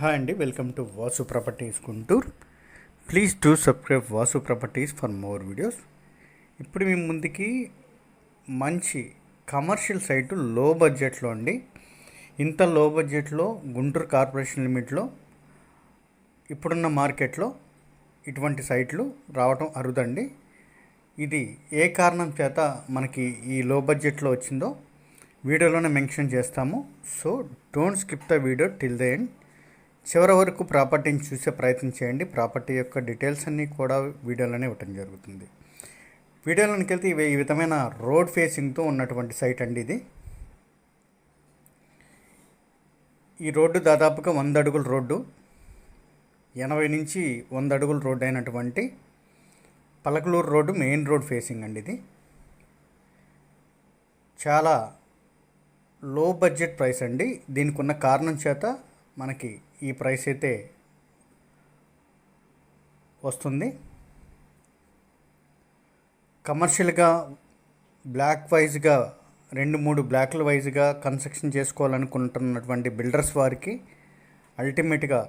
Hi అండి welcome to Vasu properties Guntur. Please to subscribe Vasu properties for more videos. ఇప్పుడు మీ ముందుకి మంచి కమర్షియల్ సైటు లో బడ్జెట్లో అండి. ఇంత లో బడ్జెట్లో గుంటూరు కార్పొరేషన్ లిమిట్లో ఇప్పుడున్న మార్కెట్లో ఇటువంటి సైట్లు రావటం అరుదండి. ఇది ఏ కారణం చేత మనకి ఈ లో బడ్జెట్లో వచ్చిందో వీడియోలోనే మెన్షన్ చేస్తాము. So don't skip the video till the end. చివరి వరకు ప్రాపర్టీని చూసే ప్రయత్నం చేయండి. ప్రాపర్టీ యొక్క డీటెయిల్స్ అన్నీ కూడా వీడియోలోనే ఇవ్వటం జరుగుతుంది. వీడియోలోనికి వెళ్తే ఇవి ఈ విధమైన రోడ్ ఫేసింగ్తో ఉన్నటువంటి సైట్ అండి ఇది. ఈ రోడ్డు దాదాపుగా వంద అడుగుల రోడ్డు ఎనభై నుంచి వంద అడుగుల రోడ్డు అయినటువంటి Palakaluru road main road facing అండి ఇది. చాలా లో బడ్జెట్ ప్రైస్ అండి. దీనికి ఉన్న కారణం చేత మనకి ఈ ప్రైస్ అయితే వస్తుంది. కమర్షియల్గా బ్లాక్ వైజ్గా రెండు మూడు బ్లాక్ల వైజ్గా కన్స్ట్రక్షన్ చేసుకోవాలనుకుంటున్నటువంటి బిల్డర్స్ వారికి అల్టిమేట్గా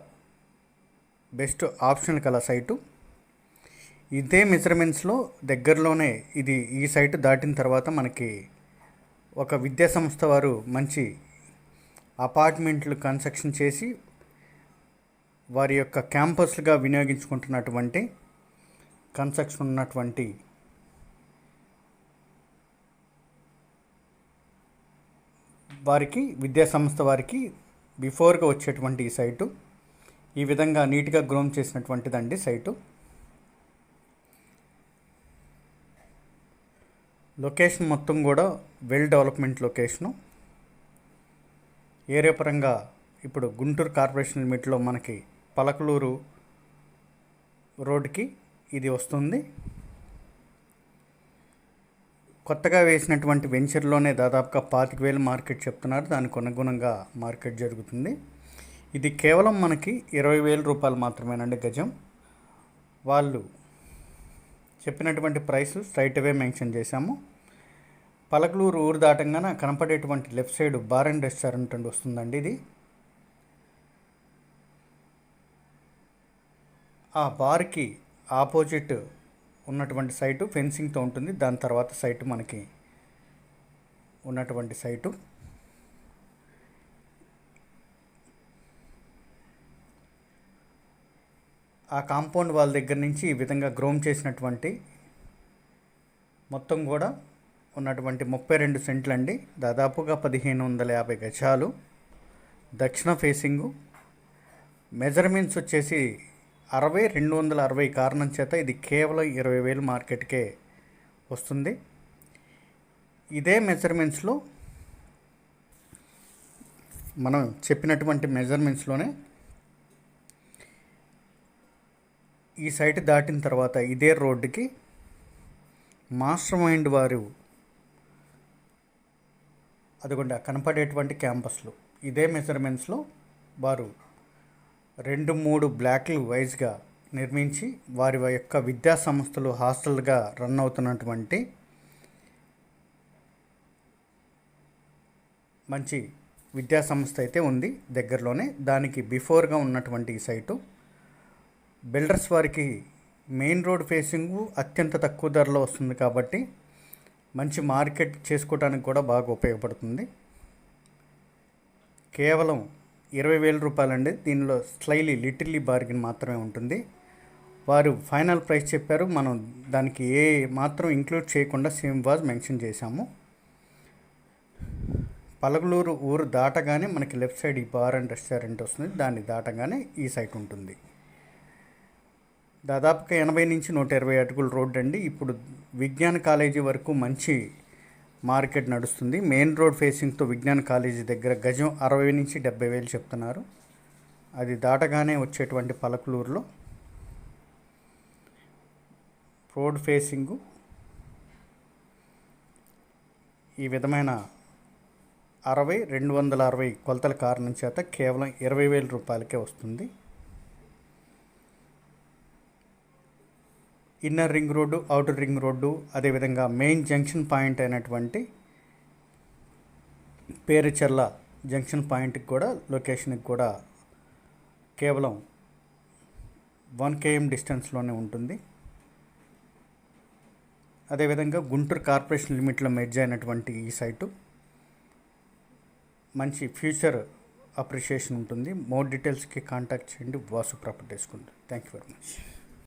బెస్ట్ ఆప్షన్ కల సైటు. ఇదే మెజర్మెంట్స్లో దగ్గరలోనే ఇది ఈ సైటు దాటిన తర్వాత మనకి ఒక విద్యా సంస్థ వారు మంచి అపార్ట్మెంట్లు కన్స్ట్రక్షన్ చేసి వారి యొక్క క్యాంపస్లుగా వినియోగించుకుంటున్నటువంటి కన్స్ట్రక్షన్ ఉన్నటువంటి వారికి విద్యాసంస్థ వారికి బిఫోర్గా వచ్చేటువంటి ఈ సైటు. ఈ విధంగా నీట్గా గ్రోమ్ చేసినటువంటిదండి సైటు. లొకేషన్ మొత్తం కూడా వెల్ డెవలప్మెంట్ లొకేషను. ఏరియా పరంగా ఇప్పుడు గుంటూరు కార్పొరేషన్ లిమిట్లో మనకి పలకలూరు రోడ్డుకి ఇది వస్తుంది. కొత్తగా వేసినటువంటి వెంచర్లోనే దాదాపుగా పాతిక వేలు మార్కెట్ చెప్తున్నారు. దానికి అనుగుణంగా మార్కెట్ జరుగుతుంది. ఇది కేవలం మనకి ఇరవై వేల రూపాయలు మాత్రమేనండి గజం. వాళ్ళు చెప్పినటువంటి ప్రైస్ స్ట్రైట్ అవే మెన్షన్ చేశాము. పలకలూరు ఊరు దాటంగానే కనపడేటువంటి left side bar and restaurant అండి వస్తుందండి ఇది. ఆ బార్కి ఆపోజిట్ ఉన్నటువంటి సైటు ఫెన్సింగ్తో ఉంటుంది. దాని తర్వాత సైటు మనకి ఉన్నటువంటి సైటు. ఆ కాంపౌండ్ వాళ్ళ దగ్గర నుంచి ఈ విధంగా గ్రోమ్ చేసినటువంటి మొత్తం కూడా ఉన్నటువంటి ముప్పై రెండు సెంట్లు అండి దాదాపుగా పదిహేను వందల యాభై గజాలు. దక్షిణ ఫేసింగు. మెజర్మెంట్స్ వచ్చేసి అరవై రెండు వందల అరవై కారణం చేత ఇది కేవలం ఇరవై వేలు మార్కెట్కే వస్తుంది. ఇదే మెజర్మెంట్స్లో మనం చెప్పినటువంటి మెజర్మెంట్స్లోనే ఈ సైట్ దాటిన తర్వాత ఇదే రోడ్డుకి మాస్టర్ మైండ్ వారు అదిగోండి కనపడేటువంటి క్యాంపస్లు. ఇదే మెజర్మెంట్స్లో వారు రెండు మూడు బ్లాక్లు వైజ్గా నిర్మించి వారి యొక్క విద్యా సంస్థలు హాస్టల్గా రన్ అవుతున్నటువంటి మంచి విద్యా సంస్థ అయితే ఉంది దగ్గరలోనే. దానికి బిఫోర్గా ఉన్నటువంటి ఈ సైటు. బిల్డర్స్ వారికి మెయిన్ రోడ్ ఫేసింగ్ అత్యంత తక్కువ ధరలో వస్తుంది కాబట్టి మంచి మార్కెట్ చేసుకోవడానికి కూడా బాగా ఉపయోగపడుతుంది. కేవలం ఇరవై వేల రూపాయలండి. దీనిలో స్లైలీ లిటిల్లీ బార్గిన్ మాత్రమే ఉంటుంది. వారు ఫైనల్ ప్రైస్ చెప్పారు. మనం దానికి ఏ మాత్రం ఇంక్లూడ్ చేయకుండా సేమ్ వాజ్ మెన్షన్ చేశాము. పలగలూరు ఊరు దాటగానే మనకి లెఫ్ట్ సైడ్ ఈ బార్ అండ్ రెస్టారెంట్ వస్తుంది. దాన్ని దాటగానే ఈ సైట్ ఉంటుంది. దాదాపుగా ఎనభై నుంచి నూట ఇరవై అటుకుల రోడ్ అండి. ఇప్పుడు విజ్ఞాన కాలేజీ వరకు మంచి మార్కెట్ నడుస్తుంది. మెయిన్ రోడ్ ఫేసింగ్తో విజ్ఞాన కాలేజీ దగ్గర గజం అరవై నుంచి డెబ్బై వేలు చెప్తున్నారు. అది దాటగానే వచ్చేటువంటి పలకలూరులో రోడ్ ఫేసింగు ఈ విధమైన అరవై రెండు వందల అరవై కొలతల కారణం చేత కేవలం ఇరవై వేల రూపాయలకే వస్తుంది. Inner ring road outer ring road అదేవిధంగా మెయిన్ జంక్షన్ పాయింట్ అయినటువంటి పేరుచెర్ల జంక్షన్ పాయింట్కి కూడా లొకేషన్కి కూడా కేవలం వన్ కేఎం డిస్టెన్స్లోనే ఉంటుంది. అదేవిధంగా గుంటూరు కార్పొరేషన్ లిమిట్లో మెర్జ్ అయినటువంటి ఈ సైటు. మంచి ఫ్యూచర్ అప్రిషియేషన్ ఉంటుంది. మోర్ డీటెయిల్స్కి కాంటాక్ట్ చేయండి. వాసు ప్రాపర్టీస్కుంది థ్యాంక్ యూ వెరీ మచ్.